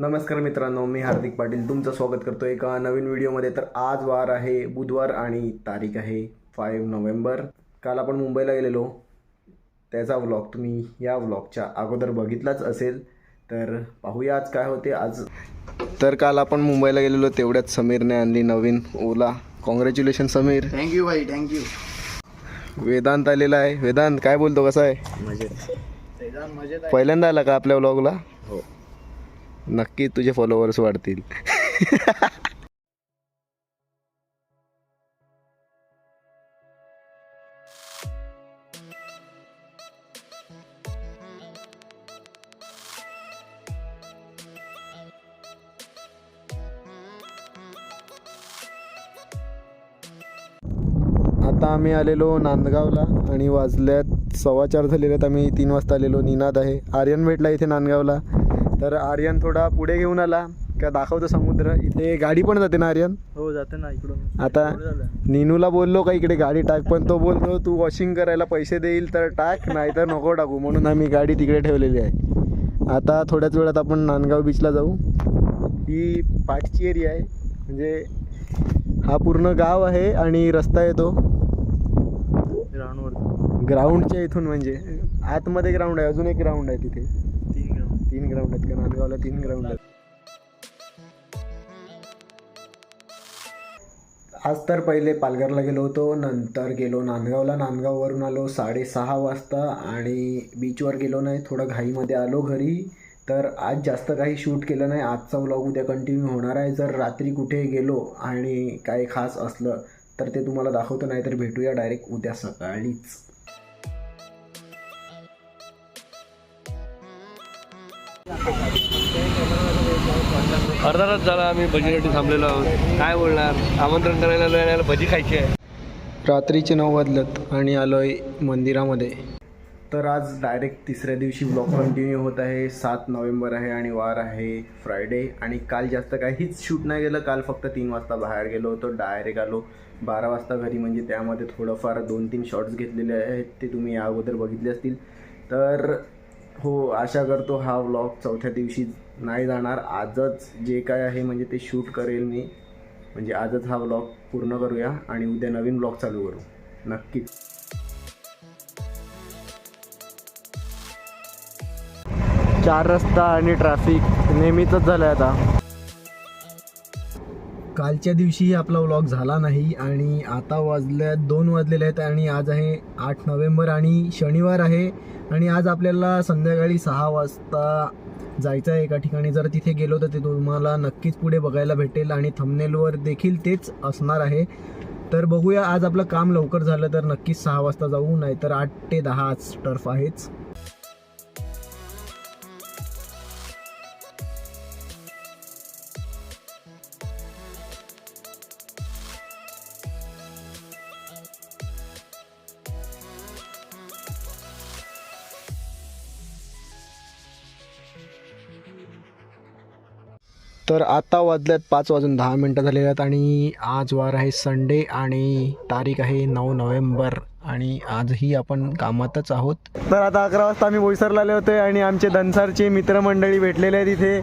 नमस्कार मित्रांनो मी हार्दिक पाटील. तुमचं स्वागत करतो एका नवीन व्हिडिओमध्ये. तर आज वार आहे बुधवार आणि तारीख आहे फाईव्ह नोव्हेंबर. काल आपण मुंबईला गेलेलो. त्याचा व्लॉग तुम्ही या व्लॉगच्या अगोदर बघितलाच असेल. तर पाहूया आज काय होते आज. तर काल आपण मुंबईला गेलेलो तेवढ्यात समीरने आणली नवीन Ola. Congratulation Sameer. Thank you भाई थँक्यू वेदांत आलेला आहे. वेदांत काय बोलतो कसा आहे? मजेत. पहिल्यांदा आला का आपल्या व्लॉगला हो. नक्की तुझे फॉलोअर्स वाढतील. आता आम्ही आलेलो नांदगावला आणि वाजल्यात सव्वा चार झालेले आहेत. आम्ही तीन वाजता आलेलो. निनाद आहे. आर्यन भेटला इथे नांदगावला. तर आर्यन थोडा पुढे घेऊन आला. का दाखवतो समुद्र. इथे गाडी पण जाते ना आर्यन? हो जाते ना इकडून. आता निनूला बोललो का इकडे गाडी टाक पण तो बोलतो तू वॉशिंग करायला पैसे देईल तर टाक नाही तर नको टाकू. म्हणून आम्ही गाडी तिकडे ठेवलेली आहे. आता थोड्याच वेळात आपण नांदगाव बीचला जाऊ. ही पाठची एरिया आहे. म्हणजे हा पूर्ण गाव आहे आणि रस्ता येतो ग्राउंडवर ग्राउंडच्या इथून म्हणजे आतमध्ये ग्राउंड आहे. अजून एक ग्राउंड आहे तिथे. तीन ग्राउंड आहेत का? नांदगावला तीन ग्राउंड आहेत. आज तर पहिले पालघरला गेलो होतो नंतर गेलो नांदगावला. नांदगाववरून आलो साडेसहा वाजता आणि बीचवर गेलो नाही थोडं घाईमध्ये आलो घरी. तर आज जास्त काही शूट केलं नाही. आजचा व्लॉग उद्या कंटिन्यू होणार आहे. जर रात्री कुठे गेलो आणि काही खास असलं तर ते तुम्हाला दाखवतो नाही तर भेटूया डायरेक्ट उद्या सकाळीच. अर्धा तास झाला आम्ही भजीसाठी थांबलेलो आहोत. काय बोलणार? आमंत्रण करायला आलोय भजी खायची आहे. रात्रीचे नऊ वाजलत आणि आलोय मंदिरामध्ये. तर आज डायरेक्ट तिसऱ्या दिवशी ब्लॉग कंटिन्यू होत आहे. सात नोव्हेंबर आहे आणि वार आहे फ्रायडे आणि काल जास्त काहीच शूट नाही गेलं काल फक्त तीन वाजता बाहेर गेलो होतो. डायरेक्ट आलो. बारा वाजता घरी म्हणजे त्यामध्ये थोडंफार दोन तीन शॉर्ट्स घेतलेले आहेत. ते तुम्ही या अगोदर बघितले असतील. तर हो आशा करतो हा व्लॉग चौथ्या दिवशी नाही जाणार. आजच जे काय आहे म्हणजे ते शूट करेल मी. म्हणजे आजच हा व्लॉग पूर्ण करूया आणि उद्या नवीन ब्लॉग चालू करू. नक्कीच. चार रस्ता आणि ट्रॅफिक नेहमीच झालं आहे आता. कालच्या दिवशी आपला व्लॉग झाला नाही आणि आता वाजल्या दोन वाजलेले आहेत आणि आज आहे आठ नोव्हेंबर आणि शनिवार आहे. आणि आज आपल्याला संध्याकाळी सहा वाजता जायचं आहे एका ठिकाणी. जर तिथे गेलो तर ते तुम्हाला नक्कीच पुढे बघायला भेटेल आणि थंबनेलवर देखील तेच असणार आहे. तर बघूया आज आपलं काम लवकर झालं तर नक्कीच सहा वाजता जाऊ नाहीतर आठ ते दहा आज टर्फ आहेच. तर आता वाजल्यात पाच वाजून दहा मिनटं झालेली आहेत आणि आज वार आहे संडे आणि तारीख आहे नऊ नोव्हेंबर आणि आजही आपण कामातच आहोत. तर आता अकरा वाजता आम्ही बोईसरला आले होते आणि आमचे धनसारचे मित्रमंडळी भेटलेले आहेत इथे.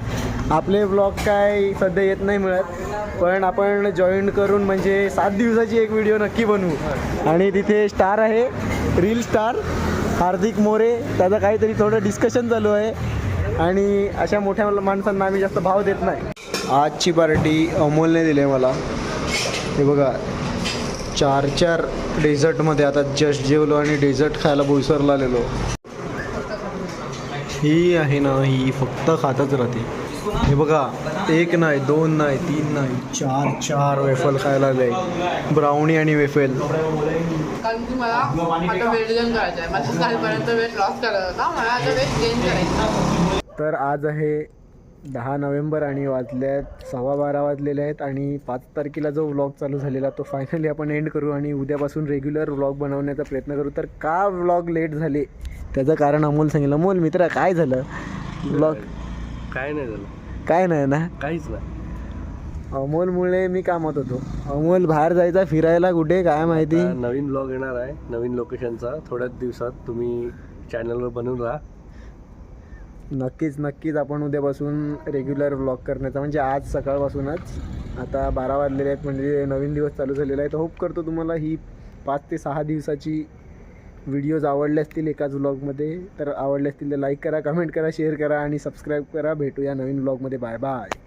आपले ब्लॉग काय सध्या येत नाही मिळत पण आपण जॉईन करून म्हणजे सात दिवसाची एक व्हिडिओ नक्की बनवू. आणि तिथे स्टार आहे रील स्टार हार्दिक मोरे. त्याचं काहीतरी थोडं डिस्कशन चालू आहे. आणि अशा मोठ्या माणसांना आम्ही जास्त भाव देत नाही. आजची पार्टी अमोलने दिली आहे मला. हे बघा चार चार डेझर्टमध्ये आता जस्ट जेवलो आणि डेझर्ट खायला बोईसरला आलेलो. ही आहे ना ही फक्त खातच राहते. हे बघा एक नाही दोन नाही तीन नाही चार चार वेफल खायला आले. ब्राउनी आणि वेफेल कारण की मला आता वेट गेन करायचं आहे मला कालपर्यंत वेट लॉस करायचा होता. मला आता वेट गेन करायचं. आहे. तर आज आहे दहा नोव्हेंबर आणि वाजल्यात सव्वा बारा वाजलेले आहेत आणि पाच तारखेला जो व्लॉग चालू झालेला तो फायनली आपण एंड करू आणि उद्यापासून रेग्युलर व्लॉग बनवण्याचा प्रयत्न करू. तर का व्लॉग लेट झाले? त्याचं कारण अमोल सांगितलं. अमोल मित्रा काय झालं? व्लॉग काय नाही झालं. काय नाही ना? काहीच नाही. अमोलमुळे मी कामात होतो. अमोल बाहेर जायचा फिरायला कुठे काय माहिती? नवीन ब्लॉग येणार आहे. नवीन लोकेशनचा थोड्याच दिवसात तुम्ही चॅनलवर बनवून राहा. नक्कीच नक्कीच आपण उद्यापासून रेग्युलर व्लॉग करण्याचा म्हणजे आज सकाळपासूनच. आता बारा वाजलेले आहेत म्हणजे नवीन दिवस चालू झालेला आहे. तर होप करतो तुम्हाला ही पाच ते सहा दिवसाची व्हिडिओज आवडले असतील एकाच व्लॉगमध्ये तर आवडले असतील तर लाईक करा कमेंट करा शेअर करा आणि सबस्क्राईब करा. भेटूया नवीन व्लॉगमध्ये बाय बाय